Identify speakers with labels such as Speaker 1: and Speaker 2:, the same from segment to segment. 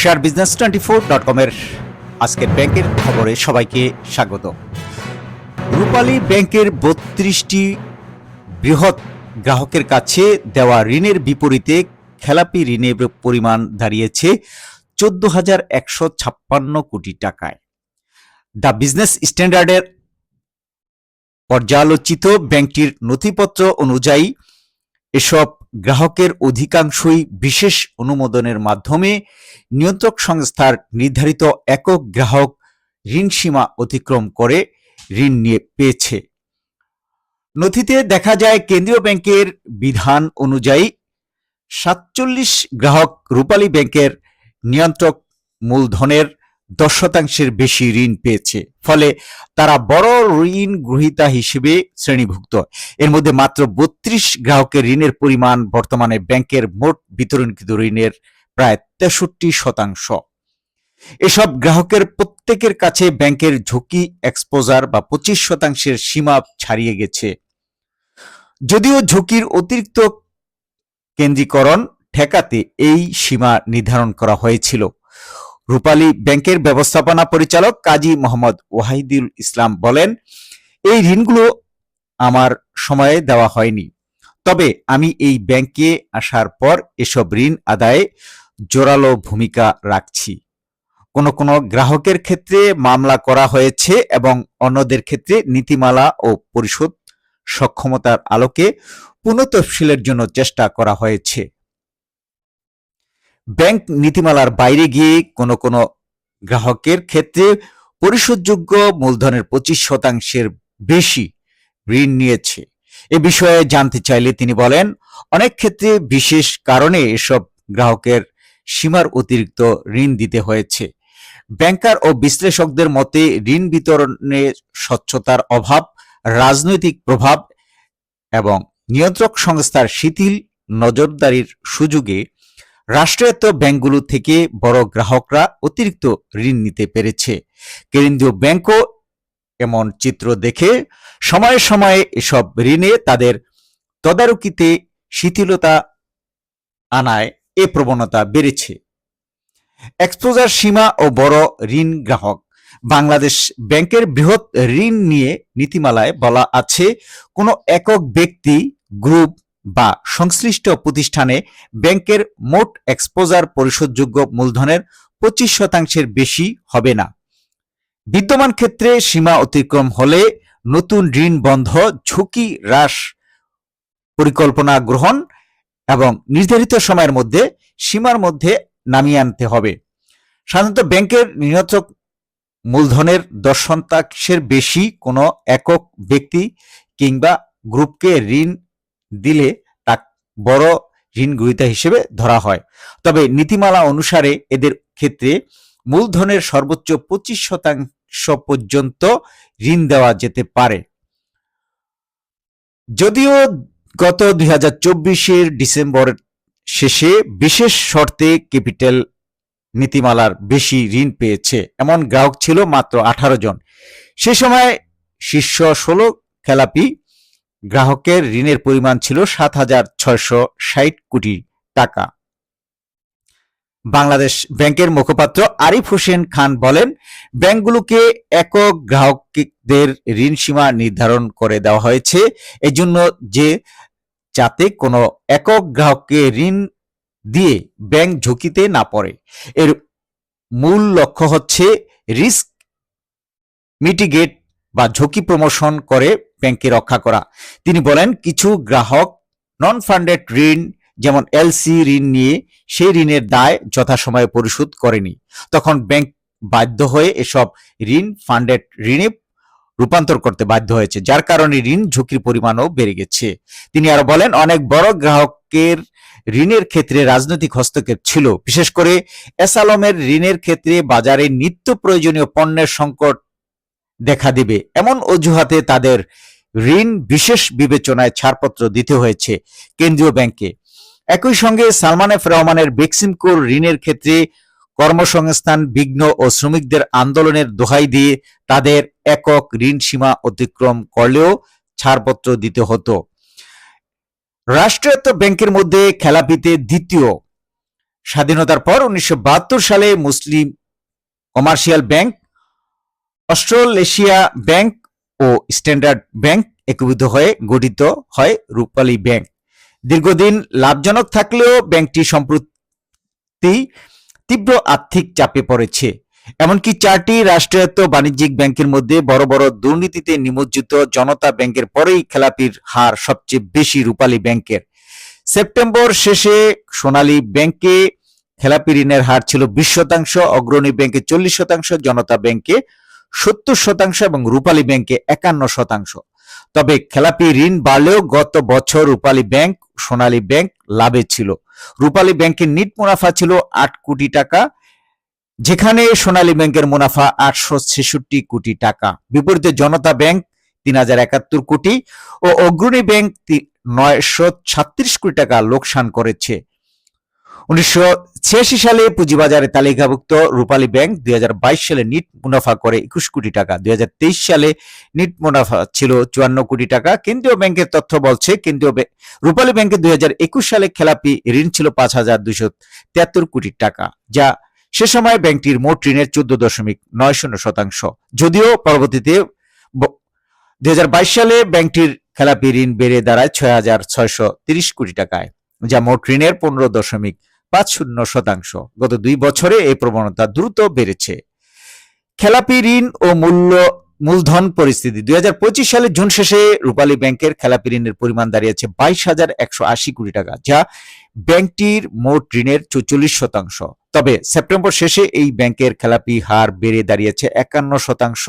Speaker 1: Share business twenty four dot কমের আজকের ব্যাংকের খবরে সবাইকে স্বাগত। রূপালী ব্যাংকের বত্রিশটি বৃহৎ গ্রাহকের কাছে দেওয়া ঋণের বিপরীতে খেলাপি ঋণের পরিমাণ দাঁড়িয়েছে চোদ্দ হাজার একশো ছাপ্পান্ন কোটি টাকায়। দ্য বিজনেস স্ট্যান্ডার্ডের পর্যালোচিত ব্যাংকটির নথিপত্র অনুযায়ী এসব গ্রাহকের অধিকাংশই বিশেষ অনুমোদনের মাধ্যমে নিয়ন্ত্রক সংস্থার নির্ধারিত একক গ্রাহক ঋণ সীমা অতিক্রম করে ঋণ নিয়ে পেয়েছে। নথিতে দেখা যায়, কেন্দ্রীয় ব্যাংকের বিধান অনুযায়ী সাতচল্লিশ গ্রাহক রূপালী ব্যাংকের নিয়ন্ত্রক মূলধনের দশ শতাংশের বেশি ঋণ পেয়েছে। ফলে তারা বড় ঋণ গ্রহীতা হিসেবে শ্রেণীভুক্ত। এর মধ্যে মাত্র বত্রিশ গ্রাহকের ঋণের পরিমাণ বর্তমানে ব্যাংকের মোট বিতরণকৃত ঋণের প্রায় তেষট্টি শতাংশ। এসব গ্রাহকের প্রত্যেকের কাছে ব্যাংকের ঝুঁকি এক্সপোজার বা পঁচিশ শতাংশের সীমা ছাড়িয়ে গেছে। যদিও ঝুঁকির অতিরিক্ত কেন্দ্রীকরণ ঠেকাতে এই সীমা নির্ধারণ করা হয়েছিল। রূপালী ব্যাংকের ব্যবস্থাপনা পরিচালক কাজী মোহাম্মদ ওয়াহিদুল ইসলাম বলেন, এই ঋণগুলো আমার সময়ে দেওয়া হয়নি। তবে আমি এই ব্যাংকে আসার পর এসব ঋণ আদায়ে জোরালো ভূমিকা রাখছি। কোন কোন গ্রাহকের ক্ষেত্রে মামলা করা হয়েছে এবং অন্যদের ক্ষেত্রে নীতিমালা ও পরিশোধ সক্ষমতার আলোকে পুনঃতফসিলের জন্য চেষ্টা করা হয়েছে। ব্যাংক নীতিমালার বাইরে গিয়ে কোনো কোনো গ্রাহকের ক্ষেত্রে পরিশোধযোগ্য মূলধনের পঁচিশ শতাংশের বেশি ঋণ নিয়েছে। এ বিষয়ে জানতে চাইলে তিনি বলেন, অনেক ক্ষেত্রে বিশেষ কারণে এসব গ্রাহকের সীমার অতিরিক্ত ঋণ দিতে হয়েছে। ব্যাংকার ও বিশ্লেষকদের মতে, ঋণ বিতরণে স্বচ্ছতার অভাব, রাজনৈতিক প্রভাব এবং নিয়ন্ত্রক সংস্থার শিথিল নজরদারির সুযোগে রাষ্ট্রায়ত্ত ব্যাংকগুলো থেকে বড় গ্রাহকরা অতিরিক্ত ঋণ নিতে পেরেছে। কেন্দ্রীয় ব্যাংকও এমন চিত্র দেখে সময়ে সময়ে এসব ঋণে তাদের তদারকিতে শিথিলতা আনায় এ প্রবণতা বেড়েছে। এক্সপোজার সীমা ও বড় ঋণ গ্রাহক বাংলাদেশ ব্যাংকের বৃহৎ ঋণ নিয়ে নীতিমালায় বলা আছে, কোনো একক ব্যক্তি, গ্রুপ বা সংশ্লিষ্ট প্রতিষ্ঠানে ব্যাংকের মোট এক্সপোজার পরিশোধযোগ্য মূলধনের পঁচিশ শতাংশের বেশি হবে না। বিদ্যমান ক্ষেত্রে সীমা অতিক্রম হলে নতুন ঋণ বন্ধ, ঝুঁকি হ্রাস পরিকল্পনা গ্রহণ এবং নির্ধারিত সময়ের মধ্যে সীমার মধ্যে নামিয়ে আনতে হবে। সাধারণত ব্যাংকের নিয়ন্ত্রক মূলধনের দশ শতাংশের বেশি কোনো একক ব্যক্তি কিংবা গ্রুপকে ঋণ দিলে তা বড় ঋণ গ্রহীতা হিসেবে ধরা হয়। তবে নীতিমালা অনুসারে এদের ক্ষেত্রে মূলধনের সর্বোচ্চ পঁচিশ শতাংশ পর্যন্ত ঋণ দেওয়া যেতে পারে। যদিও গত দুই হাজার চব্বিশের ডিসেম্বর শেষে বিশেষ শর্তে ক্যাপিটাল নীতিমালার বেশি ঋণ পেয়েছে। এমন গ্রাহক ছিল মাত্র আঠারো জন। সে সময় শীর্ষ ষোলো খেলাপি গ্রাহকের ঋণের পরিমাণ ছিল সাত হাজার ছয়শো ষাট কোটি টাকা। বাংলাদেশ ব্যাংকের মুখপাত্র আরিফ হোসেন খান বলেন, ব্যাংকগুলোকে একক গ্রাহকদের ঋণ সীমা নির্ধারণ করে দেওয়া হয়েছে। এজন্য যে যাতে কোনো একক গ্রাহককে ঋণ দিয়ে ব্যাংক ঝুঁকিতে না পড়ে, এর মূল লক্ষ্য হচ্ছে রিস্ক মিটিগেট বা ঝুঁকি প্রমোশন করে ব্যাংকে রক্ষা করা। তিনি বলেন, কিছু গ্রাহক নন ফান্ডেড ঋণ, যেমন এলসি ঋণ নিয়ে সেই ঋণের দায় যথাসময়ে পরিশোধ করেনি। তখন ব্যাংক বাধ্য হয়ে এসব ঋণ ফান্ডেড ঋণে রূপান্তর করতে বাধ্য হয়েছে, যার কারণে ঋণ ঝুঁকির পরিমাণও বেড়ে গেছে। তিনি আরও বলেন, অনেক বড় গ্রাহকের ঋণের ক্ষেত্রে রাজনৈতিক হস্তক্ষেপ ছিল। বিশেষ করে এসালমের ঋণের ক্ষেত্রে বাজারে নিত্য প্রয়োজনীয় পণ্যের সংকট দেখা দিবে। এমন অজুহাতে তাদের ঋণ বিশেষ বিবেচনায় ছাড়পত্র দিতে হয়েছে কেন্দ্রীয় ব্যাংকে। একই সঙ্গে সালমান এফ রহমানের বেক্সিমকোর ঋণের ক্ষেত্রে কর্মসংস্থান, বিঘ্ন ও শ্রমিকদের আন্দোলনের দোহাই দিয়ে তাদের একক ঋণ সীমা অতিক্রম করলেও ছাড়পত্র দিতে হতো। রাষ্ট্রায়ত্ত ব্যাংকের মধ্যে খেলাপিতে দ্বিতীয়। স্বাধীনতার পর উনিশশো বাহাত্তর সালে Muslim commercial bank Australasia bank ও স্ট্যান্ডার্ড ব্যাংক একীভূত হয়ে গঠিত হয় রূপালী ব্যাংক। দীর্ঘদিন লাভজনক থাকলেও ব্যাংকটি সম্প্রতি তীব্র আর্থিক চাপে পড়েছে। এমনকি চারটি রাষ্ট্রায়ত্ত বাণিজ্যিক ব্যাংকের মধ্যে বড় বড় দুর্নীতিতে নিমজ্জিত জনতা ব্যাংকের পরেই খেলাপির হার সবচেয়ে বেশি রূপালী ব্যাংকের। সেপ্টেম্বর শেষে সোনালী ব্যাংকে খেলাপি ঋণের হার ছিল বিশ শতাংশ, অগ্রণী ব্যাংকে চল্লিশ শতাংশ, জনতা ব্যাংকে সত্তর শতাংশ এবং রূপালী ব্যাংকে একান্ন শতাংশ। তবে খেলাপি ঋণ বাড়লেও গত বছর রূপালী ব্যাংক, সোনালী ব্যাংক লাভে ছিল। রূপালী ব্যাংকের নিট মুনাফা ছিল আট কোটি টাকা, যেখানে সোনালী ব্যাংকের মুনাফা আটশো ছেষট্টি কোটি টাকা। বিপরীতে জনতা ব্যাংক তিন হাজার একাত্তর কোটি ও অগ্রণী ব্যাংক নয়শো ছাত্রিশ কোটি টাকা লোকসান করেছে। উনিশশো ছিয়াশি সালে পুঁজিবাজারে তালিকাভুক্ত রূপালী ব্যাংক দুই সালে নিট মুনাফা করে একুশ কোটি টাকা। দুই সালে নিট মুনাফা ছিল চুয়ান্ন কোটি টাকা। কেন্দ্রীয় ব্যাংকের তথ্য বলছে, কেন্দ্রীয় রূপালী ব্যাংকে দুই সালে খেলাপি ঋণ ছিল পাঁচ হাজার দুইশো তিয়াত্তর কোটি টাকা, যা সে সময় ব্যাংকটির মোট ঋণের চোদ্দ দশমিক নয় শূন্য শতাংশ। যদিও পরবর্তীতে দুই হাজার বাইশ সালে ব্যাংকটির খেলাপি ঋণ বেড়ে দাঁড়ায় ছয় হাজার ছয়শো তিরিশ কোটি টাকায়, যা মোট ঋণের পনেরো দশমিক পাঁচ শূন্য শতাংশ। গত দুই বছরে এই প্রবণতা দ্রুত বেড়েছে। খেলাপি ঋণ ও মূল্য মূলধন পরিস্থিতি। দুই সালে জুন শেষে রূপালী ব্যাংকের খেলাপি ঋণের পরিমাণ দাঁড়িয়েছে বাইশ হাজার একশো আশি কোটি টাকা, যা ব্যাংকটির মোট ঋণের চৌচল্লিশ শতাংশ। তবে সেপ্টেম্বর শেষে এই ব্যাংকের খেলাপি হার বেড়ে দাঁড়িয়েছে একান্ন শতাংশ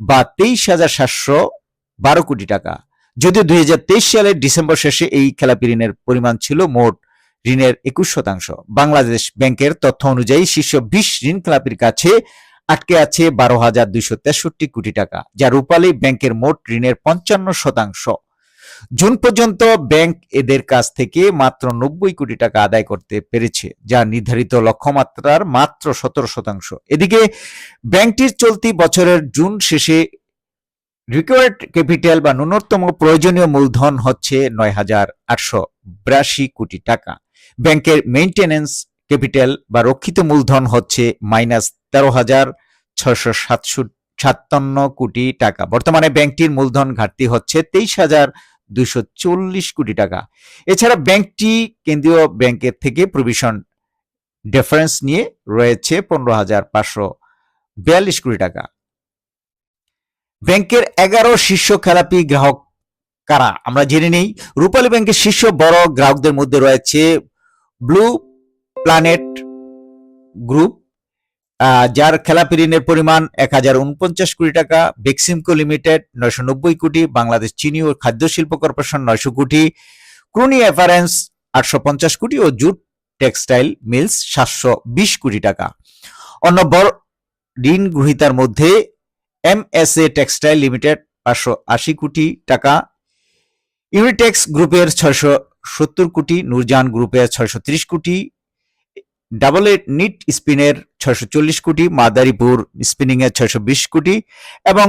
Speaker 1: বা তেইশ হাজার সাতশো বারো কোটি টাকা। যদিও দুই হাজার তেইশ সালের ডিসেম্বর শেষে এই খেলাপি ঋণের পরিমাণ ছিল মোট ঋণের একুশ শতাংশ। বাংলাদেশ ব্যাংকের তথ্য অনুযায়ী শীর্ষ বিশ ঋণ খেলাপির কাছে আটকে আছে বারো হাজার দুইশো তেষট্টি কোটি টাকা, যা রূপালী ব্যাংকের মোট ঋণের পঞ্চান্ন শতাংশ। জুন পর্যন্ত ব্যাংক এদের কাছ থেকে মাত্র নব্বই কোটি টাকা আদায় করতে পেরেছে, যা নির্ধারিত লক্ষ্যমাত্রার মাত্র সতেরো শতাংশ। এদিকে ব্যাংকটির চলতি বছরের জুন শেষে রিকোয়ার্ড ক্যাপিটাল বা ন্যূনতম প্রয়োজনীয় মূলধন হচ্ছে নয় হাজার আটশো বিরাশি কোটি টাকা। ব্যাংকের মেইনটেনেন্স ক্যাপিটাল বা রক্ষিত মূলধন হচ্ছে মাইনাস তেরো হাজার ছয়শো সাতান্ন কোটি টাকা। বর্তমানে ব্যাংকটির মূলধন ঘাটতি হচ্ছে তেইশ হাজার দুইশো চল্লিশ কোটি টাকা। এছাড়া ব্যাংকটি কেন্দ্রীয় ব্যাংকের থেকে প্রভিশন ডিফারেন্স নিয়ে রয়েছে পনেরো হাজার পাঁচশো বিয়াল্লিশ কোটি টাকা। ব্যাংকের এগারো শীর্ষ খেলাপি গ্রাহক কারা? আমরা জেনে নেই। রূপালী ব্যাংকের শীর্ষ বড় গ্রাহকদের মধ্যে রয়েছে ব্লু প্ল্যানেট গ্রুপ যার খেলাপি ঋণের পরিমাণ এক হাজার উনপঞ্চাশ কোটি টাকা বেক্সিমকো লিমিটেড নয়শো নব্বই কোটি, বাংলাদেশ চিনি ও খাদ্য শিল্প কর্পোরেশন নয়শো কোটি ক্রুনি এফারেন্স আটশো পঞ্চাশ কোটি ও জুট টেক্সটাইল মিলস সাতশো বিশ কোটি টাকা। অন্য বড় ঋণ গ্রহীতার মধ্যে M S A textile limited পাঁচশো আশি কোটি টাকা ইউনিটেক্স গ্রুপের ছয়শো সত্তর কোটি নূরজান গ্রুপের ছয়শো ত্রিশ কোটি, ডাবল এ নিট স্পিনের ছয়শো চল্লিশ কোটি, মাদারীপুর স্পিনিং এর ছয়শো বিশ কোটি এবং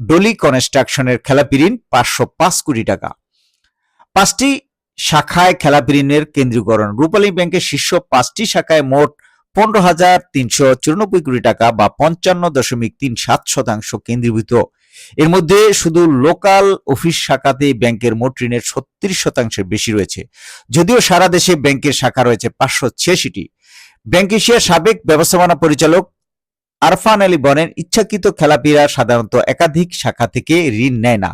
Speaker 1: ডলি কনস্ট্রাকশনের খেলাপি ঋণ পাঁচশো পাঁচ কোটি টাকা। পাঁচটি শাখায় খেলাপি ঋণের কেন্দ্রীকরণ। রূপালী ব্যাংকের শীর্ষ পাঁচটি শাখায় মোট পনেরো হাজার তিনশো চুরানব্বই কোটি টাকা বা পঞ্চান্ন দশমিক তিন সাত শতাংশ কেন্দ্রীভূত। এর মধ্যে শুধু লোকাল অফিস শাখাতে ব্যাংকের মোট ঋণের ছত্রিশ শতাংশের বেশি রয়েছে, যদিও সারা দেশে ব্যাংকের শাখা রয়েছে পাঁচশো ছিয়াশিটি। ব্যাংক এশিয়ার সাবেক ব্যবস্থাপনা পরিচালক আরফান আলী বলেন, ইচ্ছাকৃত খেলাপিরা সাধারণত একাধিক শাখা থেকে ঋণ নেয় না,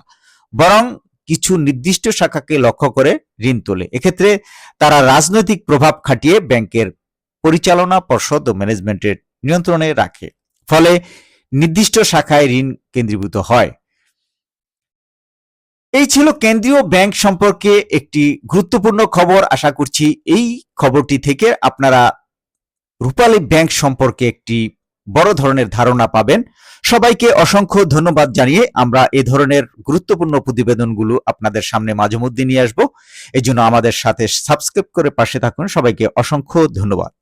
Speaker 1: বরং কিছু নির্দিষ্ট শাখাকে লক্ষ্য করে ঋণ তোলে। এক্ষেত্রে তারা রাজনৈতিক প্রভাব খাটিয়ে ব্যাংকের পরিচালনা পর্ষদ ও ম্যানেজমেন্টের নিয়ন্ত্রণে রাখে। ফলে নির্দিষ্ট শাখায় ঋণ কেন্দ্রীভূত হয়। এই ছিল কেন্দ্রীয় ব্যাংক সম্পর্কে একটি গুরুত্বপূর্ণ খবর। আশা করছি এই খবরটি থেকে আপনারা রূপালী ব্যাংক সম্পর্কে একটি বড় ধরনের ধারণা পাবেন। সবাইকে অসংখ্য ধন্যবাদ জানিয়ে আমরা এ ধরনের গুরুত্বপূর্ণ প্রতিবেদনগুলো আপনাদের সামনে মাঝে মধ্যে নিয়ে আসব। এই জন্য আমাদের সাথে সাবস্ক্রাইব করে পাশে থাকুন। সবাইকে অসংখ্য ধন্যবাদ।